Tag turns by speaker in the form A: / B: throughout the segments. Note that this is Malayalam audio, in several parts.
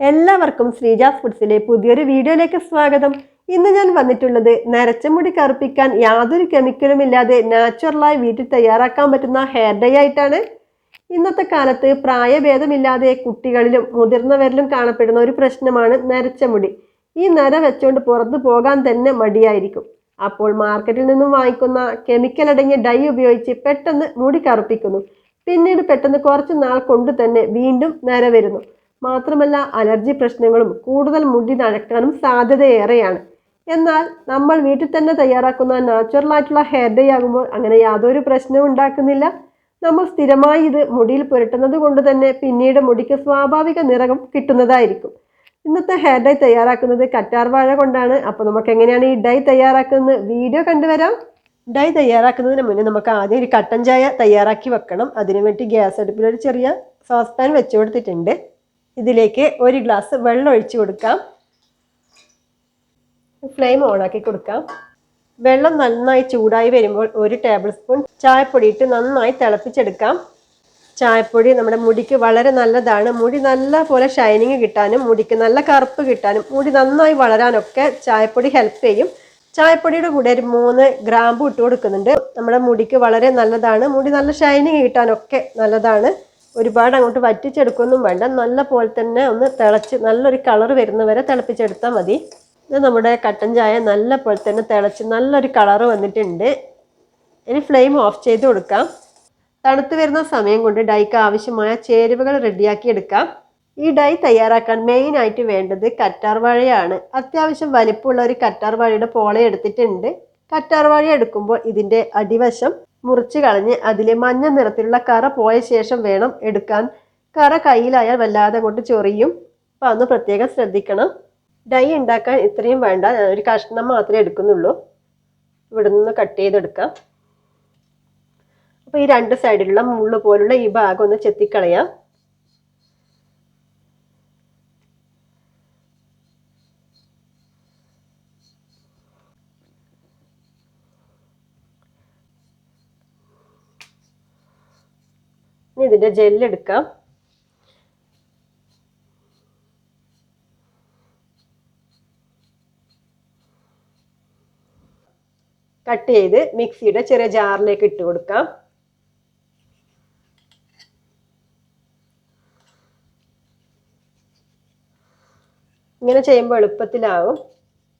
A: എല്ലാവർക്കും ശ്രീജാസ് ഫുഡ്സിലെ പുതിയൊരു വീഡിയോയിലേക്ക് സ്വാഗതം. ഇന്ന് ഞാൻ വന്നിട്ടുള്ളത് നരച്ച മുടി കറുപ്പിക്കാൻ യാതൊരു കെമിക്കലും ഇല്ലാതെ നാച്ചുറലായി വീട്ടിൽ തയ്യാറാക്കാൻ പറ്റുന്ന ഹെയർ ഡൈ ആയിട്ടാണ്. ഇന്നത്തെ കാലത്ത് പ്രായഭേദമില്ലാതെ കുട്ടികളിലും മുതിർന്നവരിലും കാണപ്പെടുന്ന ഒരു പ്രശ്നമാണ് നരച്ച മുടി. ഈ നര വെച്ചുകൊണ്ട് പുറത്തു പോകാൻ തന്നെ മടിയായിരിക്കും. അപ്പോൾ മാർക്കറ്റിൽ നിന്നും വാങ്ങിക്കുന്ന കെമിക്കൽ അടങ്ങിയ ഡൈ ഉപയോഗിച്ച് പെട്ടെന്ന് മുടി കറുപ്പിക്കുന്നു. പിന്നീട് പെട്ടെന്ന് കുറച്ച് നാൾ കൊണ്ട് തന്നെ വീണ്ടും നര വരുന്നു. മാത്രമല്ല അലർജി പ്രശ്നങ്ങളും കൂടുതൽ മുടി നടക്കാനും സാധ്യതയേറെയാണ്. എന്നാൽ നമ്മൾ വീട്ടിൽ തന്നെ തയ്യാറാക്കുന്ന നാച്ചുറൽ ആയിട്ടുള്ള ഹെയർ ഡേ ആകുമ്പോൾ അങ്ങനെ യാതൊരു പ്രശ്നവും ഉണ്ടാക്കുന്നില്ല. നമ്മൾ സ്ഥിരമായി ഇത് മുടിയിൽ പുരട്ടുന്നത് കൊണ്ട് തന്നെ പിന്നീട് മുടിക്ക് സ്വാഭാവിക നിറകം കിട്ടുന്നതായിരിക്കും. ഇന്നത്തെ ഹെയർ ഡൈ തയ്യാറാക്കുന്നത് കറ്റാർ വാഴ കൊണ്ടാണ്. അപ്പോൾ നമുക്ക് എങ്ങനെയാണ് ഈ ഡൈ തയ്യാറാക്കുന്നത് വീഡിയോ കണ്ടുവരാം. ഡൈ തയ്യാറാക്കുന്നതിന് മുന്നേ നമുക്ക് ആദ്യം ഒരു കട്ടൻ ചായ തയ്യാറാക്കി വെക്കണം. അതിനുവേണ്ടി ഗ്യാസ് അടുപ്പിൽ ഒരു ചെറിയ സോസ് പാൻ വെച്ചു കൊടുത്തിട്ടുണ്ട് ഇതിലേക്ക് ഒരു ഗ്ലാസ് വെള്ളം ഒഴിച്ചു കൊടുക്കാം. ഫ്ലെയിം ഓണാക്കി കൊടുക്കാം. വെള്ളം നന്നായി ചൂടായി വരുമ്പോൾ ഒരു ടേബിൾ സ്പൂൺ ചായപ്പൊടി ഇട്ട് നന്നായി തിളപ്പിച്ചെടുക്കാം. ചായപ്പൊടി നമ്മുടെ മുടിക്ക് വളരെ നല്ലതാണ്. മുടി നല്ല പോലെ ഷൈനിങ് കിട്ടാനും മുടിക്ക് നല്ല കറുപ്പ് കിട്ടാനും മുടി നന്നായി വളരാനൊക്കെ ചായപ്പൊടി ഹെൽപ്പ് ചെയ്യും. ചായപ്പൊടിയുടെ കൂടെ ഒരു മൂന്ന് ഗ്രാമ്പു ഇട്ട് കൊടുക്കുന്നുണ്ട്. നമ്മുടെ മുടിക്ക് വളരെ നല്ലതാണ്. മുടി നല്ല ഷൈനിങ് കിട്ടാനൊക്കെ നല്ലതാണ്. ഒരുപാട് അങ്ങോട്ട് വറ്റിച്ചെടുക്കൊന്നും വേണ്ട. നല്ല പോലെ തന്നെ ഒന്ന് തിളച്ച് നല്ലൊരു കളർ വരുന്നവരെ തിളപ്പിച്ചെടുത്താൽ മതി. ഇത് നമ്മുടെ കട്ടൻ ചായ നല്ല പോലെ തന്നെ തിളച്ച് നല്ലൊരു കളർ വന്നിട്ടുണ്ട്. ഇനി ഫ്ലെയിം ഓഫ് ചെയ്ത് കൊടുക്കാം. തണുത്ത് വരുന്ന സമയം കൊണ്ട് ഡൈക്ക് ആവശ്യമായ ചേരുവകൾ റെഡിയാക്കി എടുക്കാം. ഈ ഡൈ തയ്യാറാക്കാൻ മെയിൻ ആയിട്ട് വേണ്ടത് കറ്റാർ വാഴയാണ്. അത്യാവശ്യം വലിപ്പമുള്ള ഒരു കറ്റാർ വാഴയുടെ പോള എടുത്തിട്ടുണ്ട്. കറ്റാർ വാഴ എടുക്കുമ്പോൾ ഇതിന്റെ അടിവശം മുറിച്ച് കളഞ്ഞ് അതിലെ മഞ്ഞ നിറത്തിലുള്ള കറ പോയ ശേഷം വേണം എടുക്കാൻ. കറ കയ്യിലായാൽ വല്ലാതെ കൊണ്ട് ചൊറിയും. അപ്പം അന്ന് പ്രത്യേകം ശ്രദ്ധിക്കണം. ഡൈ ഉണ്ടാക്കാൻ ഇത്രയും വേണ്ട. ഒരു കഷ്ണം മാത്രമേ എടുക്കുന്നുള്ളൂ. ഇവിടെ നിന്ന് കട്ട് ചെയ്തെടുക്കാം. അപ്പോൾ ഈ രണ്ട് സൈഡിലുള്ള മുള്ളു പോലുള്ള ഈ ഭാഗം ഒന്ന് ചെത്തിക്കളയാം. ഇതിന്റെ ജെല്ലെടുക്കാം കട്ട് ചെയ്ത് മിക്സിയുടെ ചെറിയ ജാറിലേക്ക് ഇട്ട് കൊടുക്കാം. ഇങ്ങനെ ചെയ്യുമ്പോൾ എളുപ്പത്തിലാവും.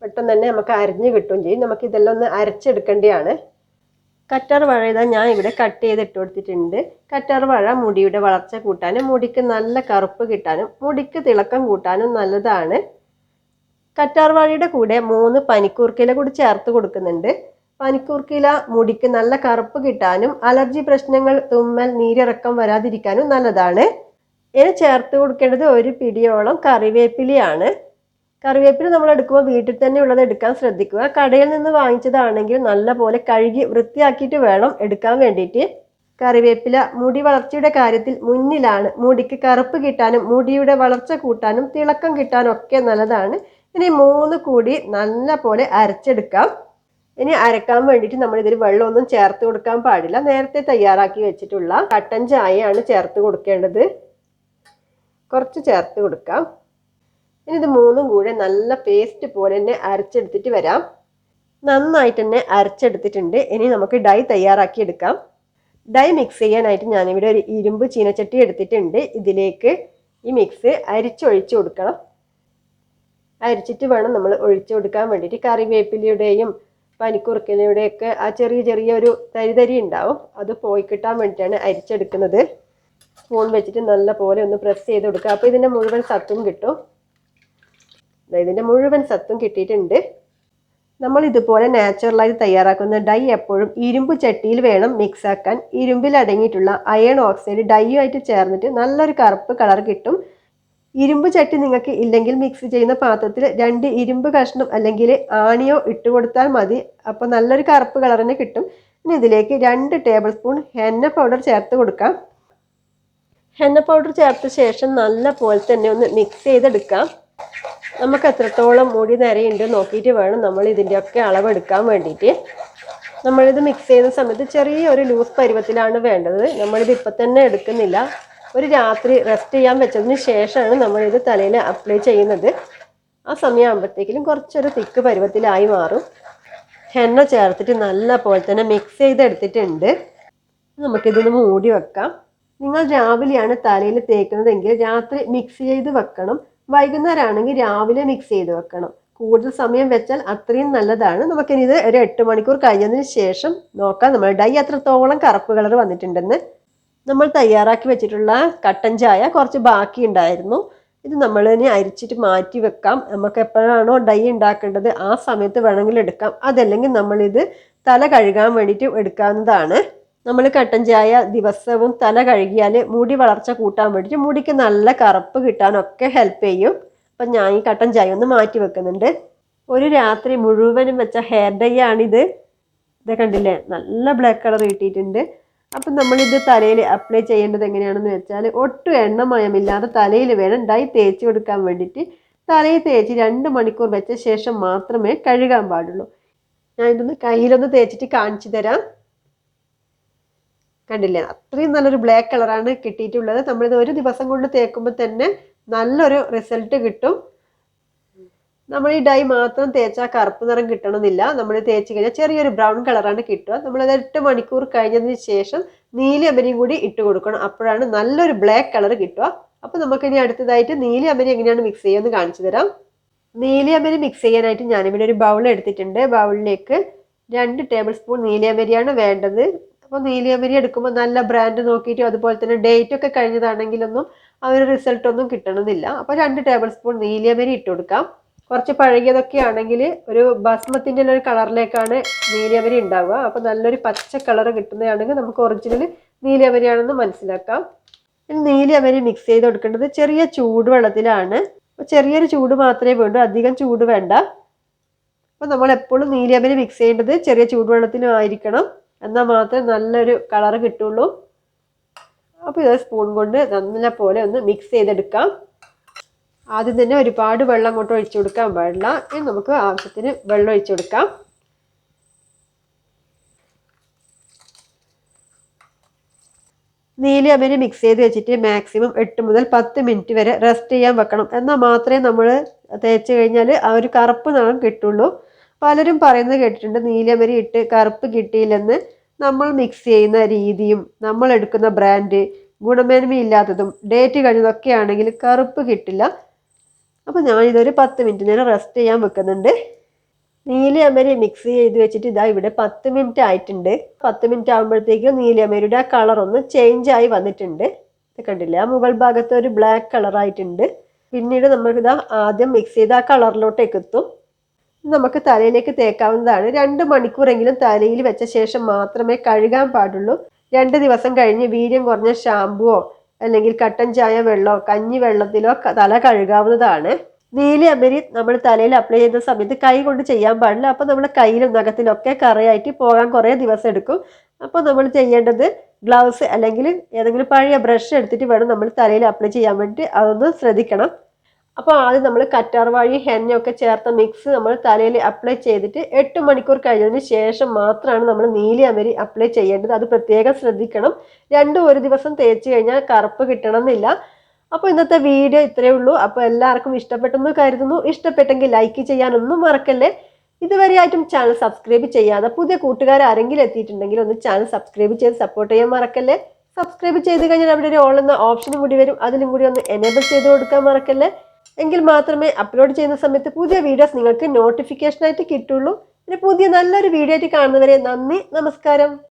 A: പെട്ടെന്ന് തന്നെ നമുക്ക് അരിഞ്ഞ് കിട്ടുകയും ചെയ്യും. നമുക്ക് ഇതെല്ലാം ഒന്ന് അരച്ചെടുക്കേണ്ടതാണ്. കറ്റാർ വാഴ ഇതാ ഞാൻ ഇവിടെ കട്ട് ചെയ്ത് ഇട്ട് കൊടുത്തിട്ടുണ്ട്. കറ്റാർ വാഴ മുടിയുടെ വളർച്ച കൂട്ടാനും മുടിക്ക് നല്ല കറുപ്പ് കിട്ടാനും മുടിക്ക് തിളക്കം കൂട്ടാനും നല്ലതാണ്. കറ്റാർ വാഴയുടെ കൂടെ മൂന്ന് പനിക്കൂർക്കില കൂടി ചേർത്ത് കൊടുക്കുന്നുണ്ട്. പനിക്കൂർക്കില മുടിക്ക് നല്ല കറുപ്പ് കിട്ടാനും അലർജി പ്രശ്നങ്ങൾ തുമ്മൽ നീരിറക്കം വരാതിരിക്കാനും നല്ലതാണ്. ഇനി ചേർത്ത് കൊടുക്കേണ്ടത് ഒരു പിടിയോളം കറിവേപ്പിലയാണ്. കറിവേപ്പില നമ്മൾ എടുക്കുമ്പോൾ വീട്ടിൽ തന്നെ ഉള്ളത് എടുക്കാൻ ശ്രദ്ധിക്കുക. കടയിൽ നിന്ന് വാങ്ങിച്ചതാണെങ്കിൽ നല്ല പോലെ കഴുകി വൃത്തിയാക്കിയിട്ട് വേണം എടുക്കാൻ വേണ്ടിയിട്ട്. കറിവേപ്പില മുടി വളർച്ചയുടെ കാര്യത്തിൽ മുന്നിലാണ്. മുടിക്ക് കറുപ്പ് കിട്ടാനും മുടിയുടെ വളർച്ച കൂട്ടാനും തിളക്കം കിട്ടാനും ഒക്കെ നല്ലതാണ്. ഇനി മൂന്ന് കൂടി നല്ല പോലെ അരച്ചെടുക്കാം. ഇനി അരക്കാൻ വേണ്ടിയിട്ട് നമ്മൾ ഇതിൽ വെള്ളമൊന്നും ചേർത്ത് കൊടുക്കാൻ പാടില്ല. നേരത്തെ തയ്യാറാക്കി വെച്ചിട്ടുള്ള കട്ടൻ ചായയാണ് ചേർത്ത് കൊടുക്കേണ്ടത്. കുറച്ച് ചേർത്ത് കൊടുക്കാം. ഇനി ഇത് മൂന്നും കൂടെ നല്ല പേസ്റ്റ് പോലെ തന്നെ അരച്ചെടുത്തിട്ട് വരാം. നന്നായിട്ട് തന്നെ അരച്ചെടുത്തിട്ടുണ്ട്. ഇനി നമുക്ക് ഡൈ തയ്യാറാക്കി എടുക്കാം. ഡൈ മിക്സ് ചെയ്യാനായിട്ട് ഞാനിവിടെ ഒരു ഇരുമ്പ് ചീനച്ചട്ടി എടുത്തിട്ടുണ്ട്. ഇതിലേക്ക് ഈ മിക്സ് അരിച്ചൊഴിച്ചു കൊടുക്കണം. അരിച്ചിട്ട് വേണം നമ്മൾ ഒഴിച്ചു കൊടുക്കാൻ വേണ്ടിയിട്ട് കറിവേപ്പിലയുടെയും പനിക്കുറുക്കിലയുടെയൊക്കെ ആ ചെറിയ ചെറിയ ഒരു തരിതരി തരി ഉണ്ടാവും. അത് പോയി കിട്ടാൻ വേണ്ടിയിട്ടാണ് അരിച്ചെടുക്കുന്നത്. സ്പൂൺ വെച്ചിട്ട് നല്ല പോലെ ഒന്ന് പ്രസ് ചെയ്ത് കൊടുക്കുക. അപ്പോൾ ഇതിന്റെ മുഴുവൻ സത്തും കിട്ടും. ഇതിന്റെ മുഴുവൻ സത്തും കിട്ടിയിട്ടുണ്ട്. നമ്മൾ ഇതുപോലെ നാച്ചുറലായി തയ്യാറാക്കുന്ന ഡൈ എപ്പോഴും ഇരുമ്പ് ചട്ടിയിൽ വേണം മിക്സ് ആക്കാൻ. ഇരുമ്പിൽ അടങ്ങിയിട്ടുള്ള അയൺ ഓക്സൈഡ് ഡൈയുമായിട്ട് ചേർന്നിട്ട് നല്ലൊരു കറുപ്പ് കളർ കിട്ടും. ഇരുമ്പ് ചട്ടി നിങ്ങൾക്ക് ഇല്ലെങ്കിൽ മിക്സ് ചെയ്യുന്ന പാത്രത്തിൽ രണ്ട് ഇരുമ്പ് കഷ്ണം അല്ലെങ്കിൽ ആണിയോ ഇട്ട് കൊടുത്താൽ മതി. അപ്പോൾ നല്ലൊരു കറുപ്പ് കളർ തന്നെ കിട്ടും. ഇനി ഇതിലേക്ക് രണ്ട് ടേബിൾ സ്പൂൺ ഹെന്ന പൗഡർ ചേർത്ത് കൊടുക്കാം. ഹെന്ന പൗഡർ ചേർത്ത ശേഷം നല്ല പോലെ തന്നെ ഒന്ന് മിക്സ് ചെയ്തെടുക്കാം. നമുക്ക് എത്രത്തോളം മുടി നിരയുണ്ട് നോക്കിയിട്ട് വേണം നമ്മൾ ഇതിന്റെയൊക്കെ അളവ് എടുക്കാൻ വേണ്ടിയിട്ട്. നമ്മളിത് മിക്സ് ചെയ്യുന്ന സമയത്ത് ചെറിയ ഒരു ലൂസ് പരുവത്തിലാണ് വേണ്ടത്. നമ്മളിത് ഇപ്പം തന്നെ എടുക്കുന്നില്ല. ഒരു രാത്രി റെസ്റ്റ് ചെയ്യാൻ വെച്ചതിന് ശേഷമാണ് നമ്മളിത് തലയിൽ അപ്ലൈ ചെയ്യുന്നത്. ആ സമയമാകുമ്പോഴത്തേക്കിലും കുറച്ചൊരു തിക്ക് പരുവത്തിലായി മാറും. എണ്ണ ചേർത്തിട്ട് നല്ല പോലെ തന്നെ മിക്സ് ചെയ്തെടുത്തിട്ടുണ്ട്. നമുക്കിതൊന്ന് മൂടി വെക്കാം. നിങ്ങൾ രാവിലെയാണ് തലയിൽ തേക്കുന്നതെങ്കിൽ രാത്രി മിക്സ് ചെയ്ത് വെക്കണം. വൈകുന്നേരം ആണെങ്കിൽ രാവിലെ മിക്സ് ചെയ്ത് വെക്കണം. കൂടുതൽ സമയം വെച്ചാൽ അത്രയും നല്ലതാണ്. നമുക്കിനി ഇത് ഒരു എട്ട് മണിക്കൂർ കഴിഞ്ഞതിന് ശേഷം നോക്കാം. നമ്മൾ ഡൈ അത്രത്തോളം കറുപ്പ് കളർ വന്നിട്ടുണ്ടെന്ന്. നമ്മൾ തയ്യാറാക്കി വെച്ചിട്ടുള്ള കട്ടൻ ചായ കുറച്ച് ബാക്കി ഉണ്ടായിരുന്നു. ഇത് നമ്മൾ ഇനി അരിച്ചിട്ട് മാറ്റി വെക്കാം. നമുക്ക് എപ്പോഴാണോ ഡൈ ഉണ്ടാക്കേണ്ടത് ആ സമയത്ത് വേണമെങ്കിൽ എടുക്കാം. അതല്ലെങ്കിൽ നമ്മളിത് തല കഴുകാൻ വേണ്ടിയിട്ട് എടുക്കാവുന്നതാണ്. നമ്മൾ കട്ടൻ ചായ ദിവസവും തല കഴുകിയാൽ മുടി വളർച്ച കൂട്ടാൻ വേണ്ടിയിട്ട് മുടിക്ക് നല്ല കറുപ്പ് കിട്ടാനൊക്കെ ഹെൽപ്പ് ചെയ്യും. അപ്പം ഞാൻ ഈ കട്ടൻ ചായ ഒന്ന് മാറ്റി വെക്കുന്നുണ്ട്. ഒരു രാത്രി മുഴുവനും വെച്ച ഹെയർ ഡൈ ആണിത്. ഇത് കണ്ടില്ലേ? നല്ല ബ്ലാക്ക് കളർ കിട്ടിയിട്ടുണ്ട്. അപ്പം നമ്മളിത് തലയിൽ അപ്ലൈ ചെയ്യേണ്ടത് എങ്ങനെയാണെന്ന് വെച്ചാൽ ഒട്ടും എണ്ണമയമില്ലാതെ തലയിൽ വേണം ഡൈ തേച്ച് കൊടുക്കാൻ വേണ്ടിയിട്ട്. തലയിൽ തേച്ച് രണ്ട് മണിക്കൂർ വെച്ച ശേഷം മാത്രമേ കഴുകാൻ പാടുള്ളൂ. ഞാൻ ഇതൊന്ന് കയ്യിലൊന്ന് തേച്ചിട്ട് കാണിച്ചു തരാം. കണ്ടില്ലേ? അത്രയും നല്ലൊരു ബ്ലാക്ക് കളറാണ് കിട്ടിയിട്ടുള്ളത്. നമ്മളിത് ഒരു ദിവസം കൊണ്ട് തേക്കുമ്പോൾ തന്നെ നല്ലൊരു റിസൾട്ട് കിട്ടും. നമ്മൾ ഈ ഡൈ മാത്രം തേച്ചാൽ കറുപ്പ് നിറം കിട്ടണമെന്നില്ല. നമ്മൾ തേച്ച് കഴിഞ്ഞാൽ ചെറിയൊരു ബ്രൗൺ കളറാണ് കിട്ടുക. നമ്മളത് എട്ട് മണിക്കൂർ കഴിഞ്ഞതിന് ശേഷം നീലി അമരിയും കൂടി ഇട്ട് കൊടുക്കണം. അപ്പോഴാണ് നല്ലൊരു ബ്ലാക്ക് കളർ കിട്ടുക. അപ്പോൾ നമുക്കിനി അടുത്തതായിട്ട് നീലി അമരി എങ്ങനെയാണ് മിക്സ് ചെയ്യുമെന്ന് കാണിച്ചു തരാം. നീലി അമരി മിക്സ് ചെയ്യാനായിട്ട് ഞാനിവിടെ ഒരു ബൗൾ എടുത്തിട്ടുണ്ട്. ബൗളിലേക്ക് രണ്ട് ടേബിൾ സ്പൂൺ നീലി അമരിയാണ് വേണ്ടത്. അപ്പോൾ നീലിയമരി എടുക്കുമ്പോൾ നല്ല ബ്രാൻഡ് നോക്കിയിട്ടും അതുപോലെ തന്നെ ഡേറ്റ് ഒക്കെ കഴിഞ്ഞതാണെങ്കിലൊന്നും ആ ഒരു റിസൾട്ട് ഒന്നും കിട്ടണമെന്നില്ല. അപ്പോൾ രണ്ട് ടേബിൾ സ്പൂൺ നീലിയമരി ഇട്ട് കൊടുക്കാം. കുറച്ച് പഴകിയതൊക്കെ ആണെങ്കിൽ ഒരു ബസ്മത്തിന്റെ ഒരു കളറിലേക്കാണ് നീലിയമരി ഉണ്ടാവുക. അപ്പോൾ നല്ലൊരു പച്ച കളർ കിട്ടുന്നതാണെങ്കിൽ നമുക്ക് ഒറിജിനൽ നീലിയമരിയാണെന്ന് മനസ്സിലാക്കാം. ഇനി നീലിയമരി മിക്സ് ചെയ്ത് കൊടുക്കേണ്ടത് ചെറിയ ചൂടുവെള്ളത്തിലാണ്. അപ്പോൾ ചെറിയൊരു ചൂട് മാത്രമേ വേണ്ടൂ അധികം ചൂട് വേണ്ട. അപ്പോൾ നമ്മൾ എപ്പോഴും നീലിയമരി മിക്സ് ചെയ്യേണ്ടത് ചെറിയ ചൂടുവെള്ളത്തിലും ആയിരിക്കണം. എന്നാൽ മാത്രമേ നല്ലൊരു കളർ കിട്ടുള്ളൂ. അപ്പോൾ ഇത് സ്പൂൺ കൊണ്ട് നല്ല പോലെ ഒന്ന് മിക്സ് ചെയ്തെടുക്കാം. ആദ്യം തന്നെ ഒരുപാട് വെള്ളം അങ്ങോട്ട് ഒഴിച്ചു കൊടുക്കാൻ പാടില്ല. ഇനി നമുക്ക് ആവശ്യത്തിന് വെള്ളം ഒഴിച്ചു കൊടുക്കാം. നീലി അമ്മ മിക്സ് ചെയ്ത് വെച്ചിട്ട് മാക്സിമം എട്ട് മുതൽ പത്ത് മിനിറ്റ് വരെ റെസ്റ്റ് ചെയ്യാൻ വെക്കണം. എന്നാൽ മാത്രമേ നമ്മൾ തേച്ച് കഴിഞ്ഞാൽ ആ ഒരു കറുപ്പ് നിറം കിട്ടുള്ളൂ. പലരും പറയുന്നത് കേട്ടിട്ടുണ്ട് നീലമരി ഇട്ട് കറുപ്പ് കിട്ടിയില്ലെന്ന്. നമ്മൾ മിക്സ് ചെയ്യുന്ന രീതിയും നമ്മൾ എടുക്കുന്ന ബ്രാൻഡ് ഗുണമേന്മയില്ലാത്തതും ഡേറ്റ് കഴിഞ്ഞതൊക്കെ ആണെങ്കിൽ കറുപ്പ് കിട്ടില്ല. അപ്പോൾ ഞാനിതൊരു പത്ത് മിനിറ്റ് നേരം റെസ്റ്റ് ചെയ്യാൻ വെക്കുന്നുണ്ട്. നീലി മിക്സ് ചെയ്ത് വെച്ചിട്ട് ഇതാ ഇവിടെ പത്ത് മിനിറ്റ് ആയിട്ടുണ്ട്. പത്ത് മിനിറ്റ് ആകുമ്പോഴത്തേക്കും നീലിയമരിയുടെ ആ കളർ ഒന്ന് ചേഞ്ച് ആയി വന്നിട്ടുണ്ട്. ഇത് കണ്ടില്ലേ? ആ മുകൾ ഭാഗത്ത് ഒരു ബ്ലാക്ക് കളറായിട്ടുണ്ട് പിന്നീട് നമ്മൾക്കിതാ ആദ്യം മിക്സ് ചെയ്ത് ആ കളറിലോട്ടേക്ക് എത്തും നമുക്ക് തലയിലേക്ക് തേക്കാവുന്നതാണ്. രണ്ട് മണിക്കൂറെങ്കിലും തലയിൽ വെച്ച ശേഷം മാത്രമേ കഴുകാൻ പാടുള്ളൂ. രണ്ട് ദിവസം കഴിഞ്ഞ് വീര്യം കുറഞ്ഞ ഷാമ്പുവോ അല്ലെങ്കിൽ കട്ടൻ ചായ വെള്ളമോ കഞ്ഞി വെള്ളത്തിലോ തല കഴുകാവുന്നതാണ്. നീലി അമരി നമ്മൾ തലയിൽ അപ്ലൈ ചെയ്യുന്ന സമയത്ത് കൈ കൊണ്ട് ചെയ്യാൻ പാടില്ല. അപ്പോൾ നമ്മുടെ കയ്യിലും ഒക്കെ കറയായിട്ട് പോകാൻ കുറേ ദിവസം എടുക്കും. അപ്പോൾ നമ്മൾ ചെയ്യേണ്ടത് ഗ്ലൗസ് അല്ലെങ്കിൽ ഏതെങ്കിലും പഴയ ബ്രഷ് എടുത്തിട്ട് വേണം നമ്മൾ തലയിൽ അപ്ലൈ ചെയ്യാൻ വേണ്ടി അതൊന്ന് ശ്രദ്ധിക്കണം. അപ്പോൾ ആദ്യം നമ്മൾ കറ്റാർവാഴി ഹെന്നയൊക്കെ ചേർത്ത മിക്സ് നമ്മൾ തലയിൽ അപ്ലൈ ചെയ്തിട്ട് എട്ട് മണിക്കൂർ കഴിഞ്ഞതിന് ശേഷം മാത്രമാണ് നമ്മൾ നീലി അമരി അപ്ലൈ ചെയ്യേണ്ടത്. അത് പ്രത്യേകം ശ്രദ്ധിക്കണം. രണ്ടും ഒരു ദിവസം തേച്ച് കഴിഞ്ഞാൽ കറുപ്പ് കിട്ടണം എന്നില്ല അപ്പോൾ ഇന്നത്തെ വീഡിയോ ഇത്രയേ ഉള്ളൂ. അപ്പോൾ എല്ലാവർക്കും ഇഷ്ടപ്പെട്ടെന്ന് കരുതുന്നു. ഇഷ്ടപ്പെട്ടെങ്കിൽ ലൈക്ക് ചെയ്യാനൊന്നും മറക്കല്ലേ? ഇതുവരെയായിട്ടും ചാനൽ സബ്സ്ക്രൈബ് ചെയ്യാതെ പുതിയ കൂട്ടുകാർ ആരെങ്കിലും എത്തിയിട്ടുണ്ടെങ്കിൽ ഒന്ന് ചാനൽ സബ്സ്ക്രൈബ് ചെയ്ത് സപ്പോർട്ട് ചെയ്യാൻ മറക്കല്ലേ? സബ്സ്ക്രൈബ് ചെയ്ത് കഴിഞ്ഞാൽ അവിടെ ഒരു ഓൾ എന്ന ഓപ്ഷനും കൂടി വരും. അതിലും കൂടി ഒന്ന് എനേബിൾ ചെയ്ത് കൊടുക്കാൻ മറക്കല്ലേ? എങ്കിൽ മാത്രമേ അപ്ലോഡ് ചെയ്യുന്ന സമയത്ത് പുതിയ വീഡിയോസ് നിങ്ങൾക്ക് നോട്ടിഫിക്കേഷനായിട്ട് കിട്ടുള്ളൂ. പിന്നെ പുതിയ നല്ലൊരു വീഡിയോ ആയിട്ട് കാണുന്നവരെ നന്ദി നമസ്കാരം.